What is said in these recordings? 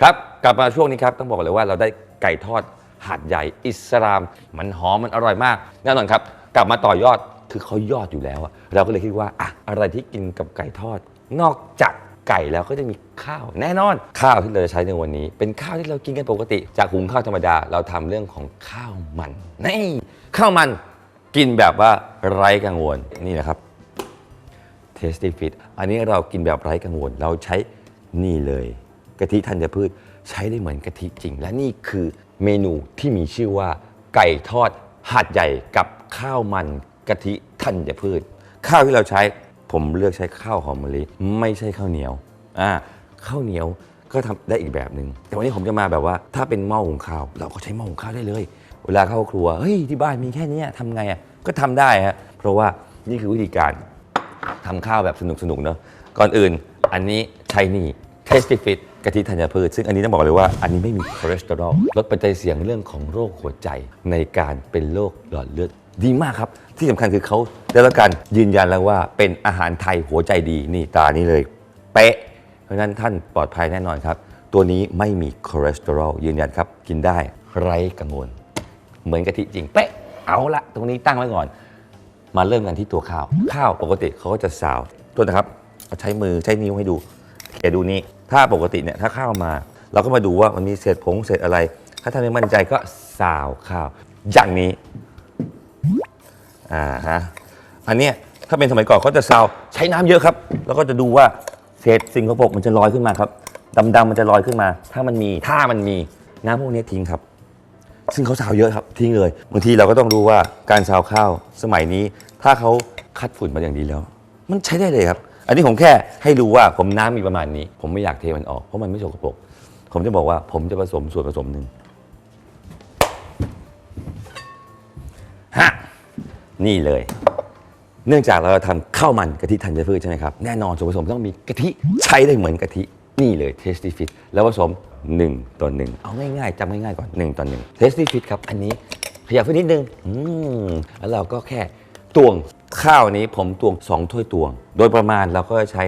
ครับกลับมาช่วงนี้ครับต้องบอกเลยว่าเราได้ไก่ทอดหาดใหญ่อิสลาม มันหอมมันอร่อยมากแน่นอนครับ กลับมาต่อยอดคือเขายอดอยู่แล้วอะเราก็เลยคิดว่าอะอะไรที่กินกับไก่ทอด นอกจากไก่แล้วก็จะมีข้าวแน่นอน ข้าวที่เราจะใช้ในวันนี้ เป็นข้าวที่เรากินกันปกติ จากหุงข้าวธรรมดาเราทำเรื่องของข้าวมันนี่ข้าวมันกินแบบว่าไร้กังวลนี่นะครับ Tasty Fit อันนี้เรากินแบบไร้กังวลเราใช้นี่เลย กะทิธัญพืช ใช้ได้เหมือนกะทิจริง และนี่คือเมนูที่มีชื่อว่า ไก่ทอดหาดใหญ่กับข้าวมันกะทิธัญพืช ข้าวที่เราใช้ผมเลือกใช้ข้าวหอมมะลิไม่ใช่ข้าวเหนียวอ่าข้าวเหนียวก็ทำได้อีกแบบหนึ่งแต่วันนี้ผมจะมาแบบว่าถ้าเป็นหม้อหุงข้าว เราก็ใช้หม้อหุงข้าวได้เลย เวลาเข้าครัวเฮ้ยที่บ้านมีแค่นี้ยทำไงอะก็ทำได้ฮะเพราะว่านี่คือวิธีการทำข้าวแบบสนุกๆเนอะก่อนอื่นอันนี้ใช้นี่ Tasty Fit กะทิธัญพืช ซึ่งอันนี้ต้องบอกเลยว่าอันนี้ไม่มีคอเลสเตอรอลลดปัจจัยเสี่ยงเรื่องของโรคหัวใจในการเป็นโรคหลอดเลือดดีมากครับ ที่สำคัญคือเขาได้รับการยืนยันแล้วว่าเป็นอาหารไทยหัวใจดีนี่ตานี้เลย เป๊ะ เพราะฉะนั้นท่านปลอดภัยแน่นอนครับ ตัวนี้ไม่มีคอเลสเตอรอลยืนยันครับ กินได้ไร้กังวล เหมือนกะทิจริงเป๊ะเอาละตรงนี้ตั้งไว้ก่อน มาเริ่มกันที่ตัวข้าว ข้าวปกติเขาก็จะสาวตัวนะครับเอาใช้มือใช้นิ้วให้ดูแกดูนี่ ถ้าปกติเนี่ยถ้าข้าวมา เราก็มาดูว่ามันมีเศษผงเศษอะไร ถ้าท่านไม่มั่นใจก็สาวข้าว อย่างนี้อ่าฮะอันเนี้ยถ้าเป็นสมัยก่อนเขาจะซาวใช้น้ำเยอะครับ แล้วก็จะดูว่าเศษสิ่งสกปรกมันจะลอยขึ้นมาครับดำๆมันจะลอยขึ้นมา ถ้ามันมีถ้ามันมีน้ำพวกนี้ทิ้งครับ ซึ่งเขาซาวเยอะครับทิ้งเลยบางทีเราก็ต้องรู้ว่าการซาวข้าวสมัยนี้ ถ้าเขาคัดฝุ่นมาอย่างดีแล้ว มันใช้ได้เลยครับ อันนี้ผมแค่ให้รู้ว่าผมน้ำมีประมาณนี้ ผมไม่อยากเทมันออกเพราะมันไม่สกปรกผมจะบอกว่าผมจะผสมส่วนผสมหนึ่งฮะนี่เลย เนื่องจากเราทำข้าวมันกะทิธัญพืชใช่ไหมครับ แน่นอนส่วนผสมต้องมีกะทิใช้ได้เหมือนกะทิ นี่เลย Tasty Fit แล้วผสม 1 ต่อ 1 เอาง่ายๆจำง่ายๆก่อน 1 ต่อ 1 Tasty Fit ครับ อันนี้ขยับขึ้นนิดนึง อืมแล้วเราก็แค่ตวง ข้าวนี้ผมตวง2ถ้วยตวง โดยประมาณเราก็ใช้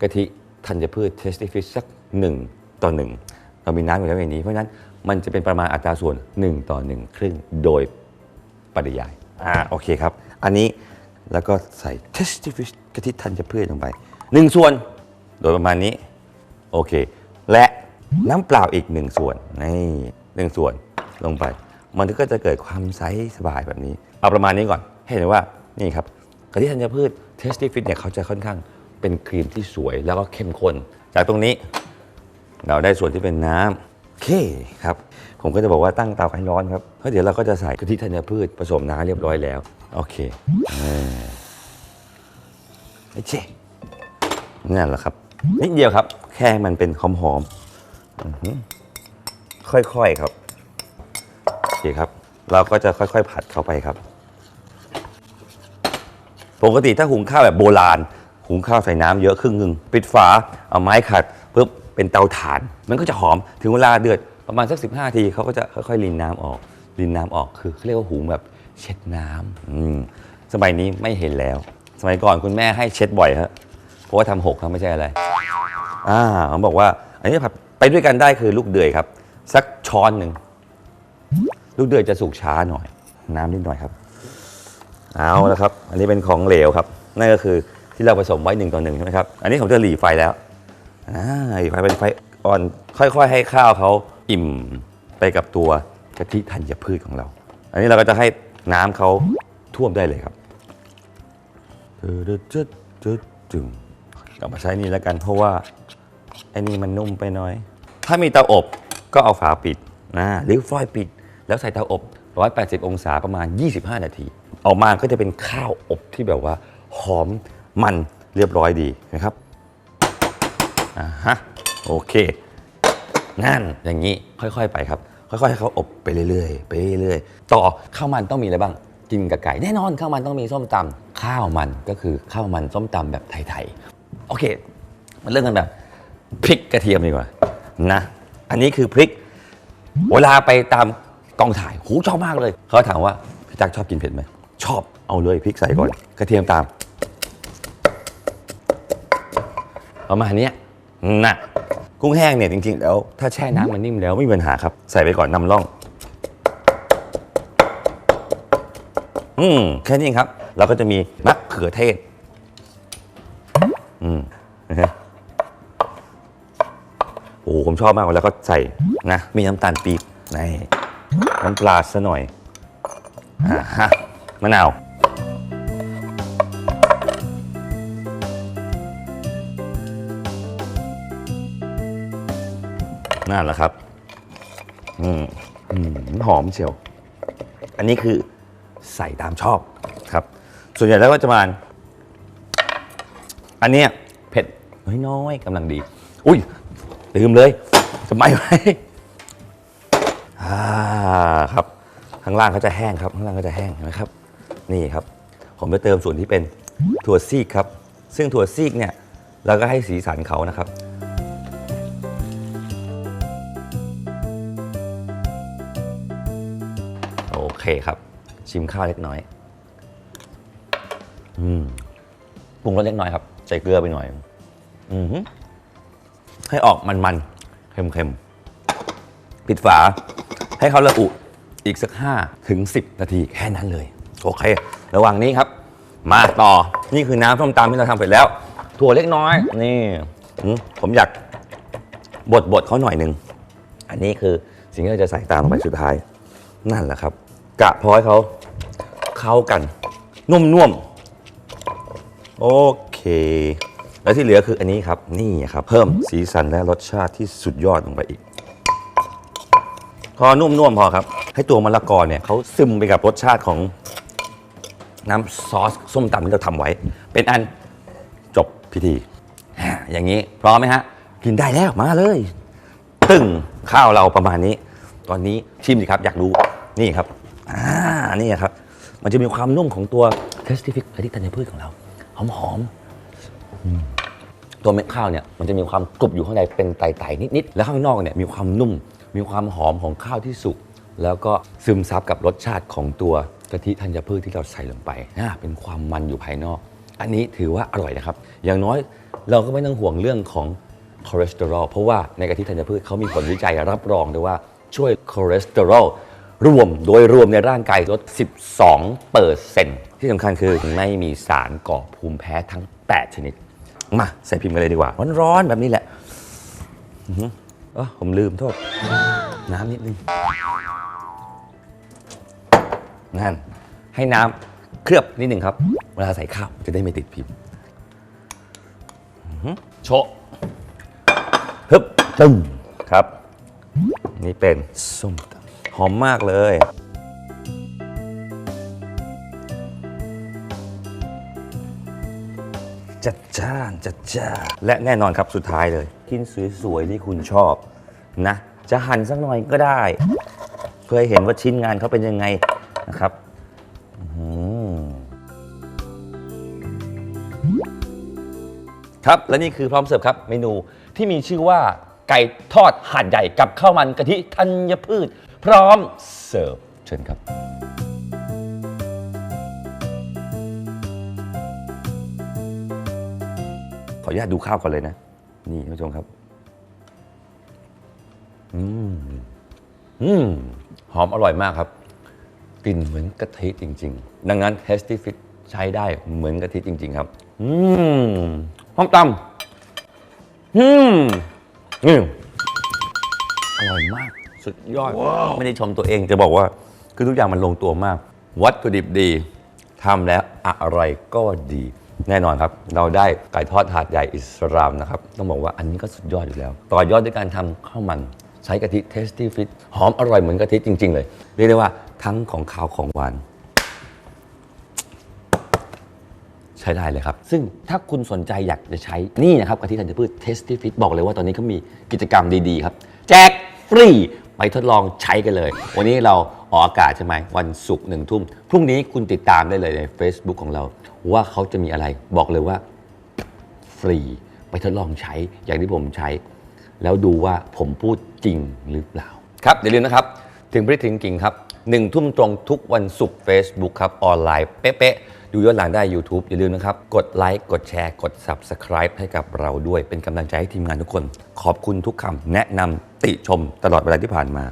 กะทิธัญพืช Tasty Fit สัก1ต่อ1เรามีน้ำอยู่แล้วในนี้ เพราะฉะนั้นมันจะเป็นประมาณอัตราส่วน 1 ต่อ 1 ครึ่งโดยปริยายอ่าโอเคครับ อันนี้แล้วก็ใส่ testy fish กะทิธัญพืชลงไปหนึ่งส่วนโดยประมาณนี้ โอเค และน้ำเปล่าอีกหนึ่งส่วนนี่หนึ่งส่วนลงไป มันก็จะเกิดความใสสบายแบบนี้ เอาประมาณนี้ก่อนให้เห็นว่า นี่ครับกะทิธัญพืช testy fish เนี่ยเขาจะค่อนข้างเป็นครีมที่สวยแล้วก็เข้มข้น จากตรงนี้เราได้ส่วนที่เป็นน้ำโอเคครับ ผมก็จะบอกว่าตั้งเตาให้ร้อนครับเพราะเดี๋ยวเราก็จะใส่กะทิธัญพืชผสมน้ำเรียบร้อยแล้ว โอเคไอ้เจ๊นั่นแหละครับ นิดเดียวครับ แค่มันเป็นหอมๆอื้อหือค่อยๆครับโอเคครับ เราก็จะค่อยๆผัดเข้าไปครับ ปกติถ้าหุงข้าวแบบโบราณ หุงข้าวใส่น้ำเยอะครึ่งหนึ่งปิดฝาเอาไม้ขัดปุ๊บเป็นเตาถ่าน มันก็จะหอมถึงเวลาเดือดประมาณสัก 15 ทีเขาก็จะค่อยๆรินน้ำออกรินน้ำออกคือเขาเรียกว่าหุงแบบเช็ดน้ำอืมสมัยนี้ไม่เห็นแล้ว สมัยก่อนคุณแม่ให้เช็ดบ่อยฮะเพราะว่าทำหกครับไม่ใช่อะไรอ่าผมบอกว่า อันนี้ผัดไปด้วยกันได้คือลูกเดือยครับ สักช้อนหนึ่งลูกเดือยจะสุกช้าหน่อย น้ำนิดหน่อยครับ เอาละครับ อันนี้เป็นของเหลวครับ นั่นก็คือที่เราผสมไว้หนึ่งต่อหนึ่งใช่ไหมครับ อันนี้ผมจะหลีไฟแล้วหลีไฟเป็นไฟอ่อน ค่อย ๆ ให้ข้าวเขาอิ่มไปกับตัวกะทิธัญพืชของเรา อันนี้เราก็จะให้น้ำเขาท่วมได้เลยครับจึ๊ดจึ๊ดจึ๊ดจึงกลับมาใช้นี่แล้วกันเพราะว่าไอ้นี่มันนุ่มไปน้อย ถ้ามีเตาอบก็เอาฝาปิดนะหรือฟอยล์ปิด แล้วใส่เตาอบ 180 องศาประมาณ 25 นาที ออกมาก็จะเป็นข้าวอบที่แบบว่า หอมมันเรียบร้อยดีนะครับอ่าฮะโอเคนั่นอย่างนี้ค่อย ๆ ไปครับ ค่อยๆให้เขาอบไปเรื่อยๆไปเรื่อยๆต่อข้าวมันต้องมีอะไรบ้างกินกับไก่แน่นอนข้าวมันต้องมีส้มตำข้าวมันก็คือข้าวมันส้มตำแบบไทยๆโอเคมาเริ่มกันแบบพริกกระเทียมดีกว่านะ อันนี้คือพริก เวลาไปตามกองถ่ายหูชอบมากเลย เขาถามว่าพี่จักรชอบกินเผ็ดไหม ชอบเอาเลยพริกใส่ก่อนกระเทียมตามประมาณเนี้ยนะกุ้งแห้งเนี่ยจริง ๆ แล้ว ถ้าแช่น้ำมันนิ่มแล้วไม่มีปัญหาครับ ใส่ไปก่อนนำร่อง อืมแค่นี้เองครับ เราก็จะมีมะเขือเทศ อืมนะฮะโอ้ผมชอบมากแล้วก็ใส่นะมีน้ำตาลปี๊บนี่น้ำปลาซะหน่อยอ่าฮะ มะนาว นั่นแหละครับอืมอืมหอมเชียว อันนี้คือใส่ตามชอบครับ ส่วนใหญ่แล้วก็จะมาอันเนี้ยเผ็ดน้อยๆกำลังดี อุ้ยลืมเลยจะไหมไหมอ่าครับ ข้างล่างเขาจะแห้งครับ ข้างล่างก็จะแห้งเห็นไหมครับ นี่ครับ ผมไปเติมส่วนที่เป็นถั่วซีกครับ ซึ่งถั่วซีกเนี่ยเราก็ให้สีสันเขานะครับ โอเคครับ ชิมข้าวเล็กน้อย อืมปรุงรสเล็กน้อยครับ ใส่เกลือไปหน่อย อือให้ออกมันๆ เค็มๆ ปิดฝาให้เขาระอุอีกสัก5ถึง10 นาทีแค่นั้นเลย โอเค ระหว่างนี้ครับ มาต่อ นี่คือน้ำส้มตำที่เราทำเสร็จแล้ว ถั่วเล็กน้อย นี่อืมผมอยากบดบดๆเขาหน่อยหนึ่ง อันนี้คือสิ่งที่เราจะใส่ตามลงไปสุดท้าย นั่นแหละครับ กะพอให้เขาเข้ากัน นุ่มๆโอเค แล้วที่เหลือคืออันนี้ครับ นี่ครับ เพิ่มสีสันและรสชาติที่สุดยอดลงไปอีก พอนุ่มๆพอครับ ให้ตัวมะละกอเนี่ยเขาซึมไปกับรสชาติของ น้ำซอสส้มตำที่เราทำไว้ เป็นอันจบพิธีอ่าอย่างนี้พร้อมไหมฮะ กินได้แล้วมาเลยตึงข้าวเราประมาณนี้ ตอนนี้ชิมสิครับอยากรู้นี่ครับอ่านี่ครับ มันจะมีความนุ่มของตัวเทสติฟิกอดิธัญพืชของเรา หอมหอมๆอืมตัวเม็ดข้าวเนี่ยมันจะมีความกรุบอยู่ข้างในเป็นไต่ๆนิดๆแล้วข้างนอกเนี่ยมีความนุ่ม มีความหอมของข้าวที่สุกแล้วก็ซึมซับกับรสชาติของตัว กะทิธัญพืชที่เราใส่ลงไปอ่าเป็นความมันอยู่ภายนอก อันนี้ถือว่าอร่อยนะครับ อย่างน้อยเราก็ไม่ต้องห่วงเรื่องของคอเลสเตอรอลเพราะว่าในกะทิธัญพืชเขามีผลวิจัยรับรองด้วยว่าช่วยคอเลสเตอรอลรวมโดยรวมในร่างกายลด 12เปอร์เซ็นที่สำคัญคือไม่มีสารก่อภูมิแพ้ทั้ง 8 ชนิด มาใส่พิมพ์กันเลยดีกว่า ร้อนๆแบบนี้แหละอื้อหือเออผมลืมโทษ น้ำนิดนึง นั่นให้น้ำเคลือบนิดหนึ่งครับ เวลาใส่ข้าวจะได้ไม่ติดพิมพ์อื้อหือโชะฮึบตึ้งครับ นี่เป็นส้มตำหอมมากเลย จัดจ้านจัดจ้านและแน่นอนครับสุดท้ายเลยกินสวยๆที่คุณชอบนะ จะหั่นสักหน่อยก็ได้ เพื่อให้เห็นว่าชิ้นงานเขาเป็นยังไงนะ ครับครับ และนี่คือพร้อมเสิร์ฟครับ เมนูที่มีชื่อว่าไก่ทอดหาดใหญ่กับข้าวมันกะทิธัญพืช พร้อมเสิร์ฟเชิญครับ ขออนุญาตดูข้าวก่อนเลยนะ นี่ท่านผู้ชมครับ อืม อืม หอมอร่อยมากครับ กลิ่นเหมือนกะทิจริง ๆ ดังนั้น Tasty Fit ใช้ได้เหมือนกะทิจริง ๆ ครับ อืมหอมตำอืมอืมอร่อยมาก สุดยอด ไม่ได้ชมตัวเองจะบอกว่า คือทุกอย่างมันลงตัวมาก วัตถุดิบดีทำแล้วอะไรก็ดี แน่นอนครับ เราได้ไก่ทอดถาดใหญ่อิสรามนะครับ ต้องบอกว่าอันนี้ก็สุดยอดอยู่แล้ว ต่อยอดด้วยการทำข้าวมัน ใช้กะทิ Tasty Fit หอมอร่อยเหมือนกะทิจริง ๆ เลย เรียกได้ว่า ทั้งของขาวของหวาน ใช้ได้เลยครับ ซึ่งถ้าคุณสนใจอยากจะใช้นี่นะครับกะทิธัญพืช Tasty Fit บอกเลยว่าตอนนี้เขามีกิจกรรมดีๆครับ แจกฟรีไปทดลองใช้กันเลย วันนี้เราออกอากาศใช่ไหมวันศุกร์หนึ่งทุ่ม พรุ่งนี้คุณติดตามได้เลยใน Facebook ของเรา ว่าเขาจะมีอะไรบอกเลยว่า ฟรีไปทดลองใช้อย่างที่ผมใช้ แล้วดูว่าผมพูดจริงหรือเปล่า ครับอย่าลืมนะครับ ถึงพริถึงกิ่งครับ หนึ่งทุ่มตรงทุกวันศุกร์ Facebook ครับ ออนไลน์ เป๊ะๆ ดูย้อนหลังได้ YouTube อย่าลืมนะครับ กดไลค์กดแชร์กด Subscribe ให้กับเราด้วยเป็นกำลังใจให้ทีมงานทุกคน ขอบคุณทุกคำแนะนำติชมตลอดเวลาที่ผ่านมา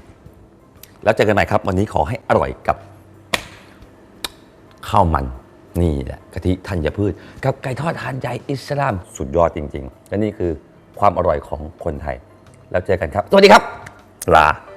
แล้วเจอกันใหม่ครับ วันนี้ขอให้อร่อยกับข้าวมันนี่แหละกะทิธัญพืช กับไก่ทอดหานใหญ่อิสลามสุดยอดจริง ๆ และนี่คือความอร่อยของคนไทย แล้วเจอกันครับ สวัสดีครับ ลา